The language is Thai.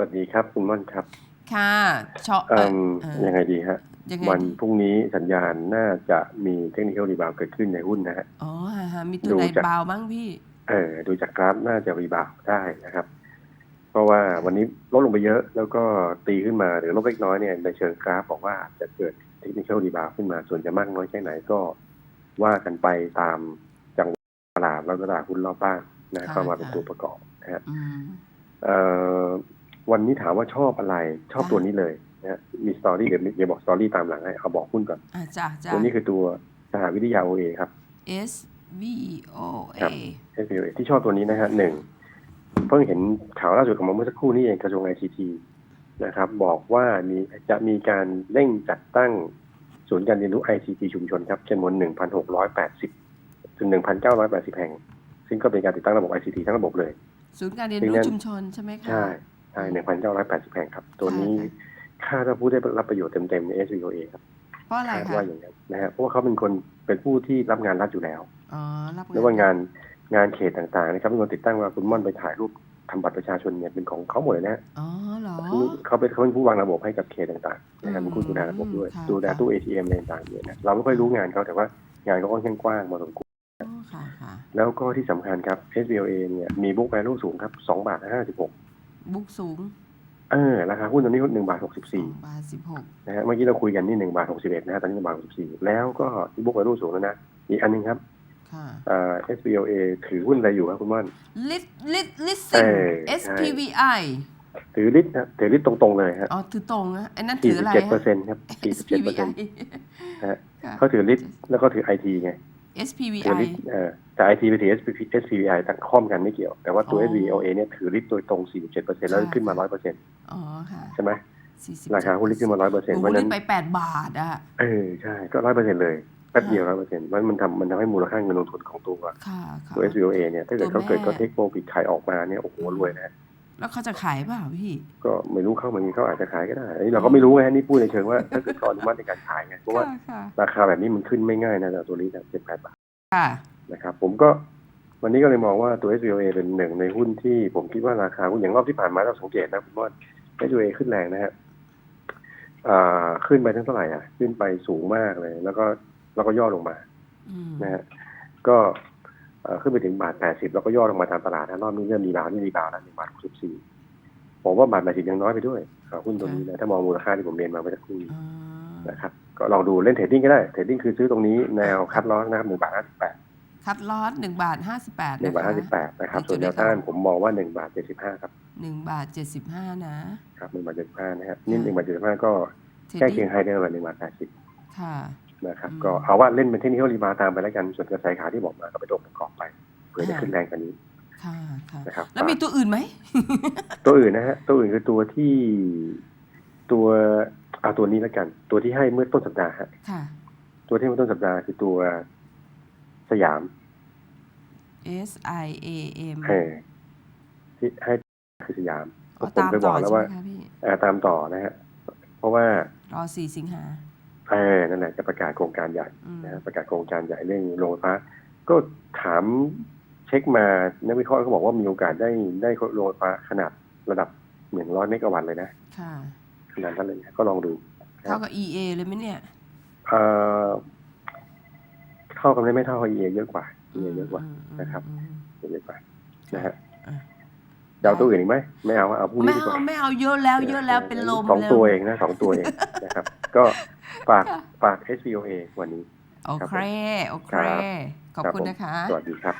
วัสดีครับ คุณม่อนครับ ค่ะชอเอิ่มเอ่อยังไงดีฮะยังไงวันดีพรุ่งนี้สัญญาณน่าจะมีเทคนิครีบาวเกิดขึ้นในหุ้นนะฮะ อ๋อฮะฮะมีตัวดูไหนจากเบาบ้างพี่ เออดูจากกราฟน่าจะรีบาวได้นะครับ เพราะว่าวันนี้ลดลงไปเยอะแล้วก็ตีขึ้นมาหรือลดเล็กน้อยเนี่ยในเชิงกราฟบอกว่าจะเกิดเทคนิครีบาวขึ้นมาส่วนจะมากน้อยแค่ไหนก็ว่ากันไปตามจังหวะตลาดแล้วก็ตลาดหุ้นรอบบ้านนะค่ะเข้ามาเป็นค่ะตัวประกอบนะฮะอืมเอ่อ วันนี้ถามว่าชอบอะไร ชอบค่ะตัวนี้เลยนะฮะมีสตอรี่เดี๋ยวเดี๋ยวบอกสตอรี่ตามหลังให้เอาบอกหุ้นก่อนอะจ้ะจ้ะตัวนี้คือตัวสหวิทยา OA ครับ S V O A ครับ SVA ที่ชอบตัวนี้นะฮะหนึ่งเพิ่งเห็นข่าวล่าสุดออกมาเมื่อสักครู่นี้เองกระทรวง ICT นะครับ บอกว่ามีจะมีการเร่งจัดตั้งศูนย์การเรียนรู้ ICT ชุมชนครับจำนวน 1,680 ถึง 1,980 แห่ง ซึ่งก็เป็นการติดตั้งระบบ ICT ทั้งระบบเลย ศูนย์การเรียนซึ่งรู้นั่นชุมชนใช่ไหมคะ ใช่ ใช่1,980แห่งครับ ตัวนี้ค่ะคาดว่าผู้ได้รับประโยชน์เต็มๆใน SVOA ครับเพราะอะไรคาดคะว่าอย่างนั้นนะฮะเพราะว่าเขาเป็นคนเป็นผู้ที่รับงานรัฐอยู่แล้วอ๋อรับไม่ว่างานงานเขตต่างๆนะครับเป็นคนติดตั้งว่าคุณม่อนไปถ่ายรูปทำบัตรประชาชนเนี่ยเป็นของเขาหมดเลยนะฮะอ๋อเหรอคือเขาเป็นเขาเป็นผู้วางระบบให้กับเขตต่างๆนะครับอืมเป็นผู้ดูแลระบบด้วยค่ะดูแลค่ะตู้ ATM อะไรต่างๆเนี่ยนะเราไม่ค่อยรู้งานเขาแต่ว่างานเขาค่อนข้างกว้างพอสมควรอ๋อค่ะค่ะแล้วก็ที่สำคัญครับ SBLA เนี่ยมีบุ๊กแวลูสูงครับ2บาท56บุ๊ก สูงเออราคาหุ้นตอนนี้1บาทสอง64บาทสิบหกนะฮะเมื่อกี้เราคุยกันนี่1บาท61นะฮะตอนนี้1บาท64แล้วก็บุ๊กแวลูสูงแล้วนะอีกอันหนึงครับค่ะเอ่อ SBLA ถือหุ้นอะไรอยู่ครับคุณม่อนลิสลิสลิสเอซิ่งอ S ใช่ P V I ถือลิตรนะถือลิตรตรงๆเลยฮะอ๋อถือตรงนะไอ้นั่นถืออะไร47เปอร์เซ็นต์ครับ S P 47 V เปอร์เซ็น I ต์ฮะเขาถือลิตรแล้วก็ถือไอทีไง S P V ถือ I ลิตรเอ่อแต่ไอทีไปถือ SP SPVI ตั้งข้อมกันไม่เกี่ยว แต่ว่าตัวอ๋อ SVOA เนี่ยถือลิตรโดยตรง 47เปอร์เซ็นต์แล้วค่ะขึ้นมา 100เปอร์เซ็นต์อ๋อค่ะใช่ไหมสี่สิบราคาหุ้นลิตรขึ้นมา 100เปอร์เซ็นต์โอ้เพโหราะฉะนี่นั้นไปแปดบาทอะเออใช่ก็ 100เปอร์เซ็นต์เลยแป๊บเดียว100เปอร์เซ็นต์มันมันทำมันทำให้มูลค่าเงินลงทุนของตัวค่ะค่ะตัว SVOA เนี่ยถ้าเกิดตัวเขาเกิดแม่เขาเทคโปรฟิตขายออกมาเนี่ยโอ้โหรวยนะ แล้วเขาจะขายเปล่าพี่ ก็ไม่รู้เข้ามานี้เขาอาจจะขายก็ได้อันนี้เราก็ไม่รู้ไงนี่พูดในเชิงว่าถ้าเกิดเขาอนุมัติในการขายไงเพราะว่าค่ะค่ะราคาแบบนี้มันขึ้นไม่ง่ายนะแต่ตัวนี้เจ็ดแปดบาทค่ะนะครับ ผมก็วันนี้ก็เลยมองว่าตัว SVOA เป็นหนึ่งในหุ้นที่ผมคิดว่าราคาหุ้นอย่างรอบที่ผ่านมาเราสังเกตนะผมว่า SVOA ขึ้นแรงนะฮะอ่าขึ้นไปทั้งเท่าไหร่อะ ขึ้นไปสูงมากเลย แล้วก็แล้วก็ย่อลงมาอืมนะฮะก็เอ่อ ขึ้นไปถึงบาทแปดสิบแล้วก็ย่อลงมาตามตลาดนะรอบนี้เริ่มมีบาทนี่มีบาทแล้วหนึ่งบาทหกสิบสี่ผมว่าบาทแปดสิบยังน้อยไปด้วยอ่าหุ้นตัวนี้นะถ้ามองมูลค่าที่ผมเรียนมาเมื่อสักครู่นี้อ่านะครับก็ลองดูเล่นเทรดดิ้งก็ได้เทรดดิ้งคือซื้อตรงนี้แนวคัดลอสนะครับหนึ่งบาทห้าสิบแปดคัดลอสหนึ่งบาทห้าสิบแปดหนึ่งบาทห้าสิบแปดนะครับส่วนแนวต้านผมมองว่าหนึ่งบาทเจ็ดสิบห้าครับหนึ่งบาทเจ็ดสิบห้านะครับหนึ่งบาทเจ็ดสิบห้านะฮะนี่หนึ่งบาทเจ็ดสิบห้าก็เทรดใกล้ดิ้เคียงงไฮเดอร์กับหนึ่งบาทแปดสิบค่ะ นะครับอืมก็เอาว่าเล่นเป็นเทคนิครีบาวตามไปแล้วกันส่วนกระแสขาที่บอกมาก็ไปตัวประกอบไปเพื่อจะขึ้นแรงกว่านี้ค่ะค่ะนะครับแล้วมีตัวอื่นไหม ตัวอื่นนะฮะ ตัวอื่นคือตัวที่ตัวเอาตัวนี้แล้วกัน ตัวที่ให้เมื่อต้นสัปดาห์ฮะค่ะตัวที่เมื่อต้นสัปดาห์คือตัวสยาม S I A M เออที่ให้คือสยามก็ผมตามไปบต่ออกแล้วใช่ไหมว่าคะพี่เอ่อตามต่อนะฮะ เพราะว่ารอสี่สิงหา เออนั่นแหละจะประกาศโครงการใหญ่อืมนะฮะประกาศโครงการใหญ่เรื่องโรงไฟฟ้า ก็ถามเช็คมานักวิเคราะห์ก็บอกว่ามีโอกาสได้ได้โรงไฟฟ้าขนาดระดับหนึ่งร้อยเมกะวัตต์เลยนะค่ะขนาดนั้นเลยนะก็ลองดูเท่ากับ E A เลยไหมเนี่ยเอ่อเท่ากันได้ไม่เท่ากับ EA เยอะกว่า EA เยอะกว่ามมนะครับอืมเยอะกว่านะฮะอะจะเอาตัวอื่นอีกไหมไม่เอาเอาพรุ่งไม่นี้ดีกเอาว่าไม่เอาเยอะแล้วเยอะแล้วเป็นลมสองแล้วตัวเองนะสองตัวเองนะครับ ก็ ฝากค่ะฝาก SVOA วันนี้ โอเค โอเคครับขอบคุณนะคะ สวัสดีครับ